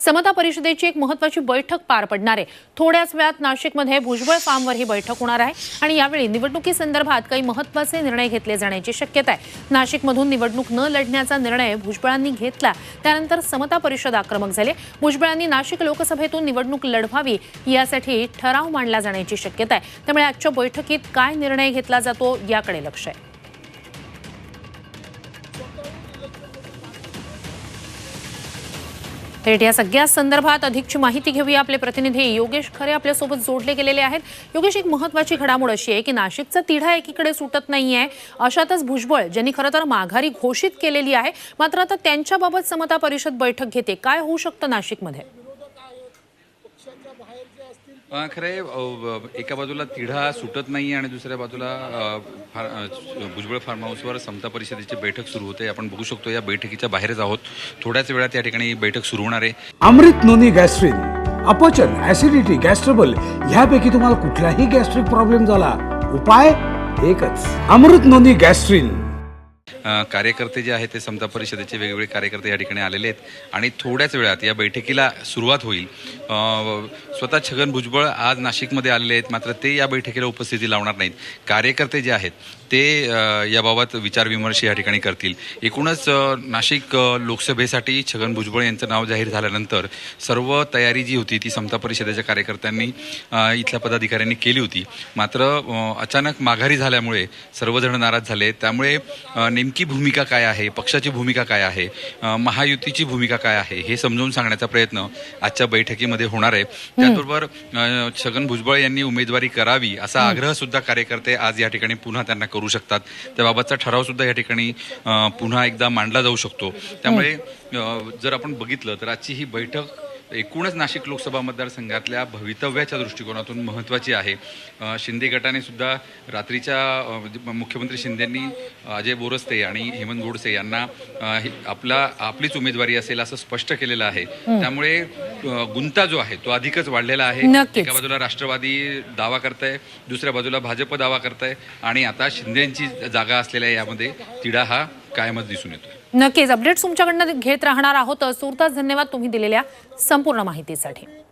समता परिषदेची एक महत्वाची बैठक पार पडणार आहे. थोड्याच वेळात नाशिकमध्ये भुजबळ फार्मवर ही बैठक होणार आहे आणि यावेळी निवडणुकीसंदर्भात काही महत्त्वाचे निर्णय घेतले जाण्याची शक्यता आहे. नाशिकमधून निवडणूक न लढण्याचा निर्णय भुजबळांनी घेतला. त्यानंतर समता परिषद आक्रमक झाले. भुजबळांनी नाशिक लोकसभेतून निवडणूक लढवावी यासाठी ठराव मांडला जाण्याची शक्यता आहे. त्यामुळे आजच्या बैठकीत काय निर्णय घेतला जातो याकडे लक्ष आहे. थेट या सगळ्या संदर्भात अधिकची माहिती घेऊया आपले प्रतिनिधी. योगेश खरे आपल्यासोबत जोडले गेलेले आहेत. योगेश एक महत्वाची घडामोड अशी आहे की नाशिकचा तिढा एकीकडे सुटत नाहीये. अशातच भुजबळ ज्यांनी खरं तर माघारी घोषित केलेली आहे मात्र आता त्यांच्याबाबत समता परिषद बैठक घेते. काय होऊ शकतं नाशिकमध्ये? खरं एका बाजूला तिढा सुटत नाही आणि दुसऱ्या बाजूला भुजबळ फार्म हाऊसवर समता परिषदेची बैठक सुरू होते. आपण बघू शकतो या बैठकीच्या बाहेरच आहोत. थोड्याच वेळात या ठिकाणी बैठक सुरू होणार आहे. अमृत नोनी गॅस्ट्रिन अपचन ऍसिडिटी गॅस्ट्रबल ह्यापैकी तुम्हाला कुठलाही गॅस्ट्रिक प्रॉब्लेम झाला उपाय एकच. अमृत नोनी गॅस्ट्रिन. कार्यकर्ते जे आहेत ते समता परिषदेचे वेगवेगळे कार्यकर्ते या ठिकाणी आलेले आहेत. आणि थोड्याच वेळात या बैठकीला सुरुवात होईल. स्वतः छगन भुजबळ आज नाशिकमध्ये आलेले आहेत मात्र ते या बैठकीला उपस्थिती लावणार नाहीत. कार्यकर्ते जे आहेत ते याबाबत विचारविमर्श या ठिकाणी करतील. एकूणच नाशिक लोकसभेसाठी छगन भुजबळ यांचं नाव जाहीर झाल्यानंतर सर्व तयारी जी होती ती समता परिषदेच्या कार्यकर्त्यांनी इथल्या पदाधिकाऱ्यांनी केली होती. मात्र अचानक माघारी झाल्यामुळे सर्वजण नाराज झाले. त्यामुळे नेम नेमकी भूमिका काय आहे? पक्षाची भूमिका काय आहे? महायुतीची भूमिका काय आहे? हे समजावून सांगण्याचा प्रयत्न आजच्या बैठकीमध्ये होणार आहे. त्याचबरोबर छगन भुजबळ यांनी उमेदवारी करावी असा आग्रह सुद्धा कार्यकर्ते आज या ठिकाणी पुन्हा त्यांना करू शकतात. त्याबाबतचा ठराव सुद्धा या ठिकाणी पुन्हा एकदा मांडला जाऊ शकतो. त्यामुळे जर आपण बघितलं तर आजची ही बैठक एकूणच नाशिक लोकसभा मतदारसंघातल्या भवितव्याच्या दृष्टिकोनातून महत्त्वाची आहे. शिंदे गटाने सुद्धा रात्रीच्या म्हणजे मुख्यमंत्री शिंदेंनी अजय बोरस्ते आणि हेमंत गोडसे यांना आपला आपलीच उमेदवारी असेल असं स्पष्ट केलेलं आहे. त्यामुळे गुंता जो आहे तो अधिकच वाढलेला आहे. एका बाजूला राष्ट्रवादी दावा करताय दुसऱ्या बाजूला भाजप दावा करताय आणि आता शिंदेची जागा असलेल्या यामध्ये तिढा हा कायमच दिसून येतोय. नक्कीच. अपडेट्स तुमच्याकडनं घेत राहणार आहोत. सुरतास धन्यवाद तुम्ही दिलेल्या संपूर्ण माहितीसाठी.